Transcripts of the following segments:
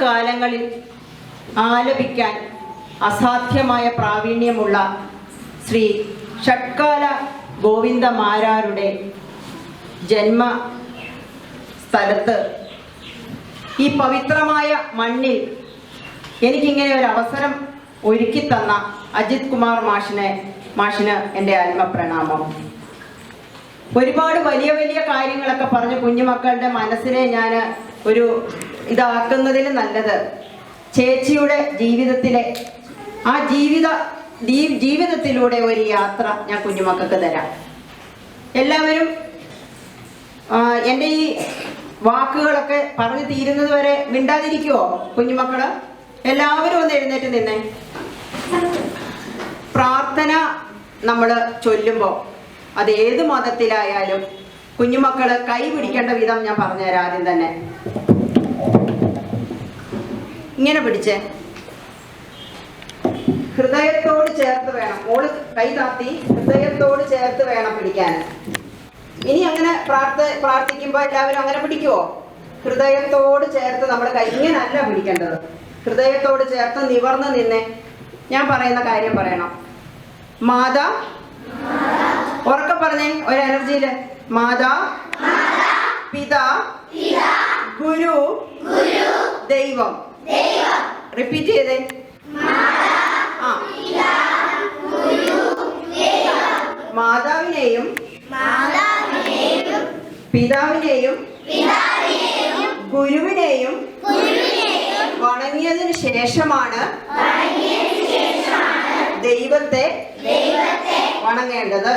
കാലങ്ങളിൽ ആലപിക്കാൻ അസാധ്യമായ പ്രാവീണ്യമുള്ള ശ്രീ ഷട്കാല ഗോവിന്ദമാരാരുടെ ജന്മ സ്ഥലത്ത് ഈ പവിത്രമായ മണ്ണിൽ എനിക്കിങ്ങനെ ഒരു അവസരം ഒരുക്കി തന്ന അജിത് കുമാർ മാഷിനെ മാഷിന് എന്റെ ആത്മപ്രണാമം. ഒരുപാട് വലിയ വലിയ കാര്യങ്ങളൊക്കെ പറഞ്ഞ് കുഞ്ഞുമക്കളുടെ മനസ്സിനെ ഞാൻ ഒരു ഇതാക്കുന്നതിൽ നല്ലത്. ചേച്ചിയുടെ ജീവിതത്തിലെ ആ ജീവിത ജീവിതത്തിലൂടെ ഒരു യാത്ര ഞാൻ കുഞ്ഞുമക്കൾക്ക് തരാം. എല്ലാവരും എന്റെ ഈ വാക്കുകളൊക്കെ പറഞ്ഞു തീരുന്നത് വരെ മിണ്ടാതിരിക്കുവോ കുഞ്ഞുമക്കൾ? എല്ലാവരും ഒന്ന് എഴുന്നേറ്റ് നിന്നേ. പ്രാർത്ഥന നമ്മൾ ചൊല്ലുമ്പോൾ അത് ഏത് മതത്തിലായാലും കുഞ്ഞുമക്കൾ കൈ പിടിക്കേണ്ട വിധം ഞാൻ പറഞ്ഞുതരാം ആദ്യം തന്നെ. ഇങ്ങനെ പിടിച്ചേ. ഹൃദയത്തോട് ചേർത്ത് വേണം. മോൾ കൈ താത്തി ഹൃദയത്തോട് ചേർത്ത് വേണം പിടിക്കാൻ. ഇനി അങ്ങനെ പ്രാർത്ഥ പ്രാർത്ഥിക്കുമ്പോൾ എല്ലാവരും അങ്ങനെ പിടിക്കുവോ? ഹൃദയത്തോട് ചേർത്ത് നമ്മുടെ കൈ ഇങ്ങനല്ല പിടിക്കേണ്ടത്. ഹൃദയത്തോട് ചേർത്ത് നിവർന്ന് നിന്നെ ഞാൻ പറയുന്ന കാര്യം പറയണം. മാതാ പറഞ്ഞേ? ഒരു എനർജിയിൽ മാതാ പിതാ ഗുരു ദൈവം. റിപ്പീറ്റ് ചെയ്തേ. മാതാവിനെയും പിതാവിനെയും ഗുരുവിനെയും വണങ്ങിയതിനു ശേഷമാണ് ദൈവത്തെ വണങ്ങേണ്ടത്.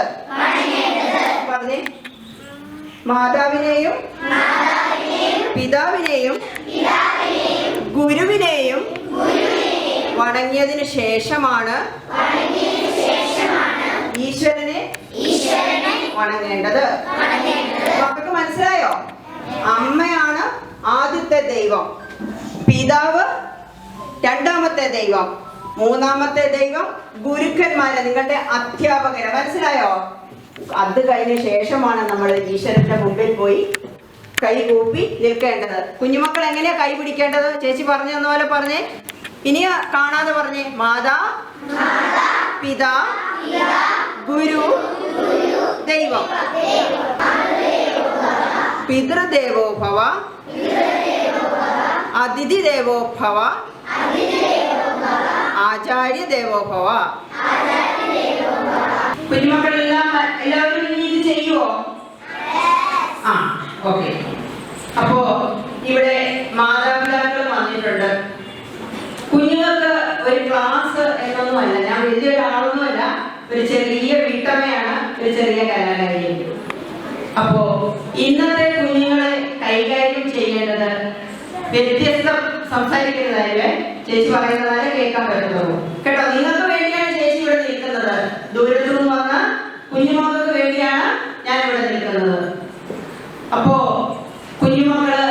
പറഞ്ഞേ. മാതാവിനെയും പിതാവിനെയും ഗുരുവിനെയും വണങ്ങിയതിനു ശേഷമാണ് ഈശ്വരനെ വണങ്ങേണ്ടത്. മക്കൾക്ക് മനസ്സിലായോ? അമ്മയാണ് ആദ്യത്തെ ദൈവം. പിതാവ് രണ്ടാമത്തെ ദൈവം. മൂന്നാമത്തെ ദൈവം ഗുരുക്കന്മാരെ നിങ്ങളുടെ അധ്യാപകരെ. മനസ്സിലായോ? അത് കഴിഞ്ഞ ശേഷമാണ് നമ്മൾ ഈശ്വരന്റെ മുമ്പിൽ പോയി കൈ കൂപ്പി നിൽക്കേണ്ടത്. കുഞ്ഞുമക്കൾ എങ്ങനെയാ കൈ പിടിക്കേണ്ടത്? ചേച്ചി പറഞ്ഞു തന്ന പോലെ പറഞ്ഞേ. ഇനി കാണാതെ പറഞ്ഞേ. മാതാ പിതാ ഗുരു ദൈവം. പിതൃദേവോ ഭവ അതിഥി ദേവോ ഭവ ആചാര്യ ദേവോ ഭവ. കുഞ്ഞുമക്കളെല്ലാം എല്ലാവരും ഇനി ഇത് ചെയ്യുവോ? ആ ഓക്കെ അപ്പോ ഇവിടെ മാതാപിതാക്കൾ വന്നിട്ടുണ്ട്. കുഞ്ഞുങ്ങൾക്ക് ഒരു ക്ലാസ് എന്നൊന്നുമല്ല. ഞാൻ വലിയ ഒരാളൊന്നുമല്ല ഒരു ചെറിയ വീട്ടമ്മയാണ് ഒരു ചെറിയ കലാകാരി അപ്പോ ഇന്നത്തെ കുഞ്ഞുങ്ങളെ കൈകാര്യം ചെയ്യേണ്ടത് വ്യത്യസ്തം സംസാരിക്കുന്നതായാലേ ചേച്ചി പറയുന്നതായ കേൾക്കാൻ പറ്റുള്ളൂ കേട്ടോ നിങ്ങൾക്ക് ഇവിടെ നിൽക്കുന്നത് ദൂരത്തു നിന്ന് വന്ന കുഞ്ഞുമക്കൾക്ക് വേണ്ടിയാണ് ഞാൻ ഇവിടെ നിൽക്കുന്നത്. അപ്പോ കുഞ്ഞുമക്കൾ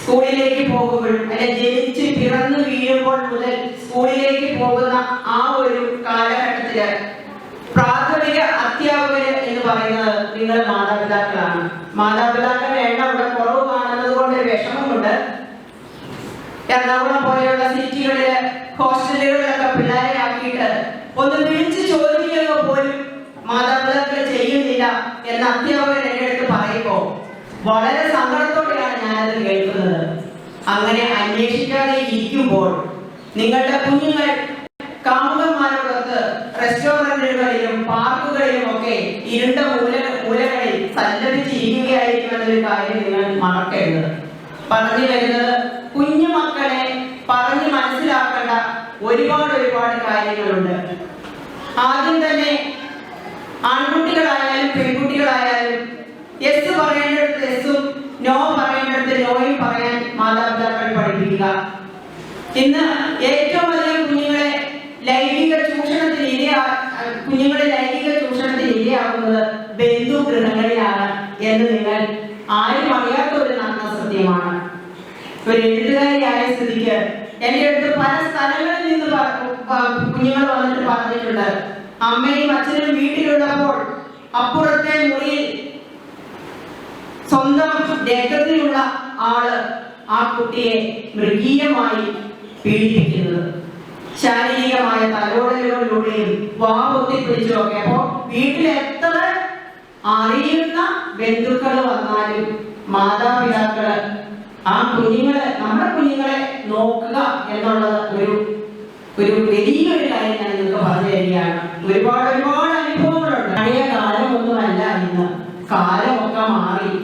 സ്കൂളിലേക്ക് പോകുമ്പോൾ അല്ലെ ജനിച്ച് പിറന്നു വീഴുമ്പോൾ മുതൽ സ്കൂളിലേക്ക് പോകുന്ന ആ ഒരു കാലഘട്ടത്തിൽ പ്രാഥമിക അധ്യാപകര് എന്ന് പറയുന്നത് നിങ്ങൾ മാതാപിതാക്കളാണ്. മാതാപിതാക്കളുടെ എണ്ണം ഇവിടെ കുറവ് കാണുന്നത് കൊണ്ട് വിഷമമുണ്ട്. എറണാകുളം പോലെയുള്ള സിറ്റികളിൽ ഹോസ്റ്റലുകളിലൊക്കെ പിള്ളേരെ ആക്കിയിട്ട് ഒന്ന് വിളിച്ചു ചോദിക്കുക പോലും മാതാപിതാക്കൾ ചെയ്യുന്നില്ല എന്ന് അധ്യാപകൻ എന്റെ അടുത്ത് പറയുമ്പോൾ വളരെ സങ്കടത്തോടെയാണ് ഞാനത് കേൾക്കുന്നത്. അങ്ങനെ അന്വേഷിക്കാതെ ഇരിക്കുമ്പോൾ നിങ്ങളുടെ കുഞ്ഞുങ്ങൾ കാമുകന്മാരോടൊത്ത് റെസ്റ്റോറന്റുകളിലും പാർക്കുകളിലും ഒക്കെ ഇരുണ്ട മൂല മൂലകളിൽ സല്ലപിച്ചിരിക്കുകയായിരിക്കുമെന്നൊരു കാര്യം നിങ്ങൾ മറക്കരുത്. പറഞ്ഞു വരുന്നത് കുഞ്ഞു മക്കളെ പറഞ്ഞു മനസ്സിലാക്കേണ്ട ഒരുപാട് ഒരുപാട് കാര്യങ്ങളുണ്ട്. ആദ്യം തന്നെ ആൺകുട്ടികളായാലും പെൺകുട്ടികളായാലും എസ് പറയേണ്ടടുത്ത് എസും നോ പറയേണ്ടടുത്ത് നോയും പറയാൻ മാതാപിതാക്കൾ പഠിപ്പിക്കുക. ഇന്ന് ഏറ്റവും അധികം കുഞ്ഞുങ്ങളെ ലൈംഗിക ചൂഷണത്തിന് ഇരയാ കുഞ്ഞുങ്ങളെ ലൈംഗിക ചൂഷണത്തിന് ഇരയാകുന്നത് ബന്ധുഗൃഹങ്ങളിലാണ് എന്ന് നിങ്ങൾ ആരും അറിയാത്ത ഒരു നന്ന സത്യമാണ്. ഒരു എഴുത്തുകാരിയായ സ്ഥിതിക്ക് എന്റെ അടുത്ത് പല സ്ഥലങ്ങളിൽ നിന്ന് പ- പ- കുഞ്ഞുങ്ങൾ വന്നിട്ട് പറഞ്ഞിട്ടുണ്ട്. അമ്മയും അച്ഛനും വീട്ടിലുള്ളപ്പോൾ അപ്പുറത്തെ മുറിയിൽ സ്വന്തം രക്തത്തിലുള്ള ആൾ ആ കുട്ടിയെ മൃഗീയമായി പീഡിപ്പിക്കുന്നത്. ശാരീരികമായ തലോടലുകളിലൂടെയും വാ പൊത്തിപ്പിടിച്ചും ഒക്കെ വീട്ടിലെത്ര അറിയുന്ന ബന്ധുക്കൾ വന്നാലും മാതാപിതാക്കൾ ആ കുഞ്ഞുങ്ങളെ നമ്മുടെ കുഞ്ഞുങ്ങളെ നോക്കുക എന്നുള്ളത് ഒരു ഒരു വലിയൊരു കാര്യം ഞാൻ നിങ്ങൾക്ക് പറഞ്ഞു തരികയാണ്. ഒരുപാട് ഒരുപാട് അനുഭവങ്ങളുണ്ട്. പഴയ കാലമൊന്നുമല്ല ഇന്ന്. കാലമൊക്കെ മാറി.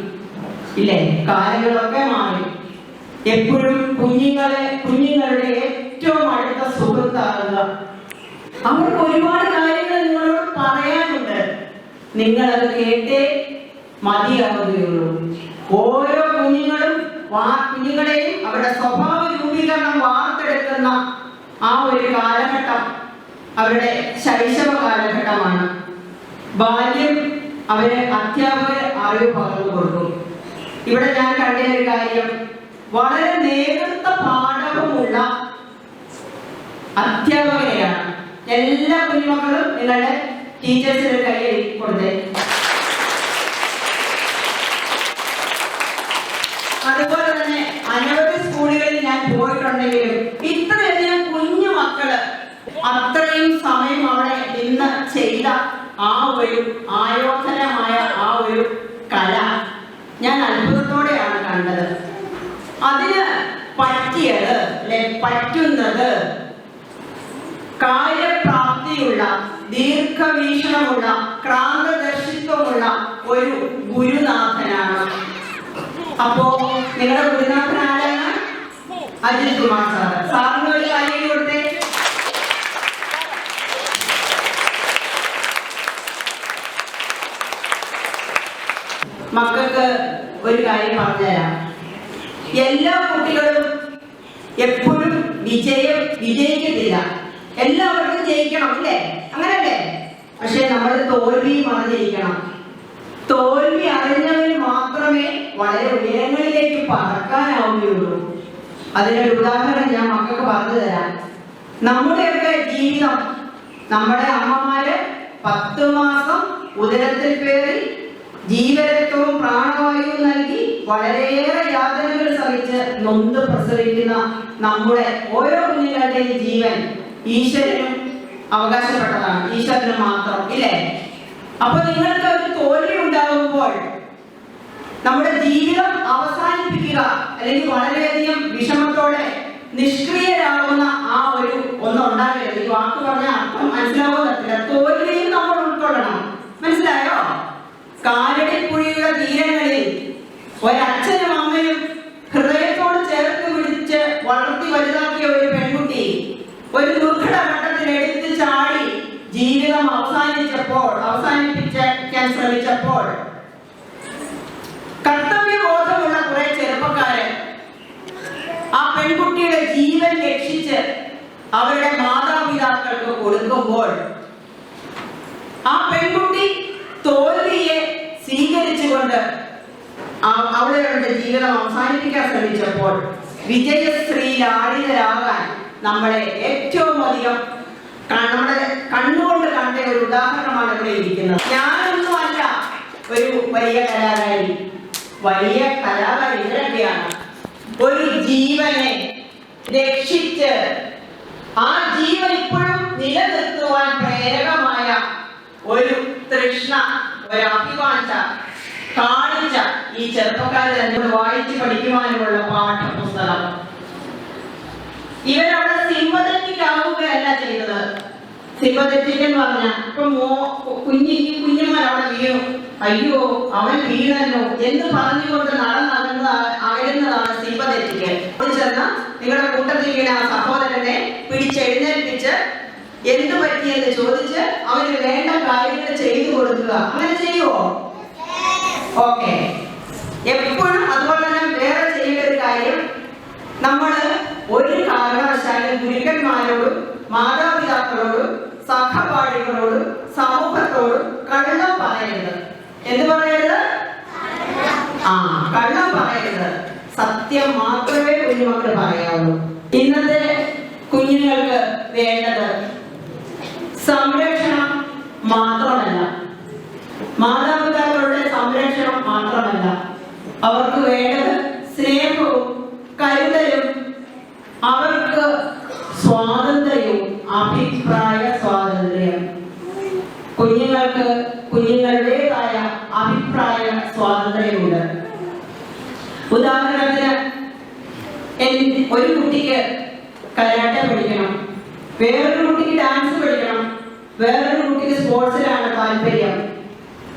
ഇല്ലേ? കാലങ്ങളൊക്കെ മാറി. എപ്പോഴും കുഞ്ഞുങ്ങളെ കുഞ്ഞുങ്ങളുടെ ഏറ്റവും അടുത്ത സുഹൃത്താകുക. അവർക്ക് ഒരുപാട് കാര്യങ്ങൾ നിങ്ങളോട് പറയാനുണ്ട്. നിങ്ങളത് കേട്ടേ മതിയാവുകയുള്ളൂ. ഓരോ കുഞ്ഞുങ്ങളും കുഞ്ഞുങ്ങളെയും അവരുടെ സ്വഭാവ രൂപീകരണം വാർത്തെടുക്കുന്ന ആ ഒരു കാലഘട്ടം അവരുടെ ശൈശവ കാലഘട്ടമാണ്. ബാല്യം അവരെ അധ്യാപകർ അറിവ് പകർന്നു കൊടുക്കും ഇവിടെ ഞാൻ കണ്ട ഒരു കാര്യം. വളരെ നേതൃത്വ പാഠവുമുള്ള അധ്യാപകരെയാണ് എല്ലാ കുഞ്ഞുമക്കളും നിങ്ങളുടെ ടീച്ചേഴ്സിന്റെ കയ്യിൽ കൊടുത്തേ. അതുപോലെ തന്നെ അനവധി സ്കൂളുകളിൽ ഞാൻ പോയിട്ടുണ്ടെങ്കിലും മക്കൾ അത്രയും സമയം അവിടെ നിന്ന് ചെയ്ത ആ ഒരു ആയോധനമായ ആ ഒരു കല ഞാൻ അത്ഭുതത്തോടെയാണ് കണ്ടത്. അതിന് പറ്റിയത് പറ്റുന്നത് കാര്യപ്രാപ്തിയുള്ള ദീർഘവീക്ഷണമുള്ള ക്രാന്തദർശിത്വമുള്ള ഒരു ഗുരുനാഥനാണ്. അപ്പോ നിങ്ങളുടെ ഗുരുനാഥനാരാണ്? അജിത് കുമാർ സാർ സാറിന് ഒരു കാര്യം കൊടുത്തേ മക്കൾക്ക് ഒരു കാര്യം പറഞ്ഞുതരാം. എല്ലാ കുട്ടികളും എപ്പോഴും വിജയം വിജയിക്കത്തില്ല. എല്ലാവർക്കും ജയിക്കണം അല്ലേ? അങ്ങനല്ലേ? പക്ഷെ നമ്മൾ തോൽവി മറിഞ്ഞിരിക്കണം. തോൽവി അറിഞ്ഞവന് മാത്രമേ വളരെ ഉയരങ്ങളിലേക്ക് പറക്കാനാവുകയുള്ളൂ. അതിനൊരു ഉദാഹരണം ഞാൻ മക്കൾക്ക് പറഞ്ഞു തരാം നമ്മുടെയൊക്കെ ജീവിതം നമ്മുടെ അമ്മമാര് പത്ത് മാസം ഉദരത്തിൽ പേറി ജീവരക്തവും പ്രാണവായുവും നൽകി വളരെയേറെ യാതനകൾ സഹിച്ച് നൊന്ത് പ്രസവിക്കുന്ന നമ്മുടെ ഓരോ കുഞ്ഞുങ്ങളുടെയും ജീവൻ ഈശ്വരനും അവകാശപ്പെട്ടതാണ്. ഈശ്വരന് മാത്രം ഇല്ലേ? അപ്പൊ നിങ്ങൾക്ക് ഒരു തോൽവി ഉണ്ടാകുമ്പോൾ നമ്മുടെ ജീവിതം അവസാനിപ്പിക്കുക അല്ലെങ്കിൽ വളരെയധികം വിഷമത്തോടെ നിഷ്ക്രിയരാകുന്ന ആ ഒരു ഒന്നുണ്ടാകരുത്. ഈ വാക്ക് പറഞ്ഞ അർത്ഥം മനസ്സിലാവുന്നില്ല. തോൽവിയും നമ്മൾ ഉൾക്കൊള്ളണം മനസ്സിലായോ കാലടിപ്പുഴയുടെ തീരങ്ങളിൽ ഒരച്ഛനും അമ്മയും ഹൃദയത്തോട് ചേർത്ത് പിടിച്ച് വളർത്തി വലുതാക്കിയ ഒരു പെൺകുട്ടി ഒരു ദുർഘട ഘട്ടത്തിൽ എടുത്ത് ചാടി ജീവിതം അവസാനിച്ചപ്പോൾ അവസാനിപ്പിക്കാൻ ശ്രമിച്ചപ്പോൾ കർത്തവ്യബോധമുള്ള കുറെ ചെറുപ്പക്കാരൻ ആ പെൺകുട്ടിയുടെ ജീവൻ രക്ഷിച്ച് അവരുടെ മാതാപിതാക്കൾക്ക് കൊടുക്കുമ്പോൾ ആ പെൺകുട്ടി തോൽവിയെ സ്വീകരിച്ചുകൊണ്ട് അവിടെ അവരുടെ ജീവിതം അവസാനിപ്പിക്കാൻ ശ്രമിച്ചപ്പോൾ വിജയശ്രീ ലാളിതരാകാൻ നമ്മളെ ഏറ്റവും അധികം നമ്മുടെ കണ്ണുകൊണ്ട് കണ്ട ഒരു ഉദാഹരണമാണ് ഇവിടെ ഇരിക്കുന്നത്. ഞാനൊന്നും അല്ല ഒരു വലിയ കലാകാരി. വലിയ കലാകാരി ഇവരൊക്കെയാണ്. ഒരു ജീവനെ രക്ഷിച്ച് ആ ജീവൻ ഇപ്പോഴും നിലനിർത്തുവാൻ പ്രേരകമായ ഒരു തൃഷ്ണ ഒരു അഭിവാഞ്ച കാണിച്ച ഈ ചെറുപ്പക്കാരെ തന്നെ വായിച്ചു പഠിക്കുവാനുമുള്ള പാഠപുസ്തകം. ഇവരവിടെ സിംഹതെറ്റിക്കാവുകയല്ല ചെയ്തത് സിമ്പതറ്റിക് എന്ന് പറഞ്ഞ ഇപ്പൊ മോ കുഞ്ഞി ഈ കുഞ്ഞുമാർ അവിടെ വീണു അയ്യോ അവൻ വീണല്ലോ. എന്ന് പറഞ്ഞുകൊണ്ട് നടന്നകന്ന അകലുന്നതാണ് സിംഹതെറ്റിക്കൻ അത് ചെന്ന് നിങ്ങളുടെ കൂട്ടത്തിൽ വീണ ആ സഹോദരനെ പിടിച്ചെഴുന്നേൽപ്പിച്ച് എന്ത് പറ്റിയെന്ന് ചോദിച്ച് അവന് വേണ്ട കാര്യങ്ങൾ ചെയ്തു കൊടുക്കുക. അങ്ങനെ ചെയ്യുവോ ഓക്കെ എപ്പോഴും അതുപോലെ തന്നെ വേറെ ചെയ്യേണ്ട ഒരു കാര്യം നമ്മൾ ഒരു കാരണവശാലും ഗുരുക്കന്മാരോടും മാതാപിതാക്കളോടും സഹപാഠികളോടും സമൂഹത്തോടും കള്ളം പറയരുത്. എന്ത് പറയരുത്? ആ കള്ളം പറയരുത്. സത്യം മാത്രമേ കുഞ്ഞുമക്കൾ പറയാവൂ. ഇന്നത്തെ കുഞ്ഞുങ്ങൾക്ക് വേണ്ടത് സംരക്ഷണം മാത്രമല്ല. മാതാപിതാക്കളുടെ സംരക്ഷണം മാത്രമല്ല. അവർക്ക് വേണ്ടത് കരുതലും അവർക്ക് സ്വാതന്ത്ര്യവും അഭിപ്രായ സ്വാതന്ത്ര്യം കുഞ്ഞുങ്ങൾക്ക് കുഞ്ഞുങ്ങളുടേതായ അഭിപ്രായ സ്വാതന്ത്ര്യമുണ്ട്. ഉദാഹരണത്തിന് ഒരു കുട്ടിക്ക് കരാട്ടെ പഠിക്കണം വേറൊരു കുട്ടിക്ക് ഡാൻസ് പഠിക്കണം വേറൊരു കുട്ടിക്ക് സ്പോർട്സിലാണ് താല്പര്യം.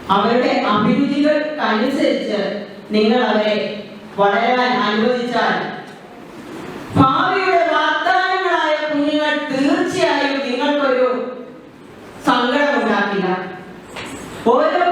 അവരുടെ അഭിരുചികൾക്കനുസരിച്ച് നിങ്ങൾ അവരെ വളരാൻ അനുവദിച്ചാൽ ഭാവിയുടെ വാഗ്ദാനങ്ങളായ കുഞ്ഞുങ്ങൾ തീർച്ചയായും നിങ്ങൾക്കൊരു സങ്കടമുണ്ടാക്കില്ല ഓരോ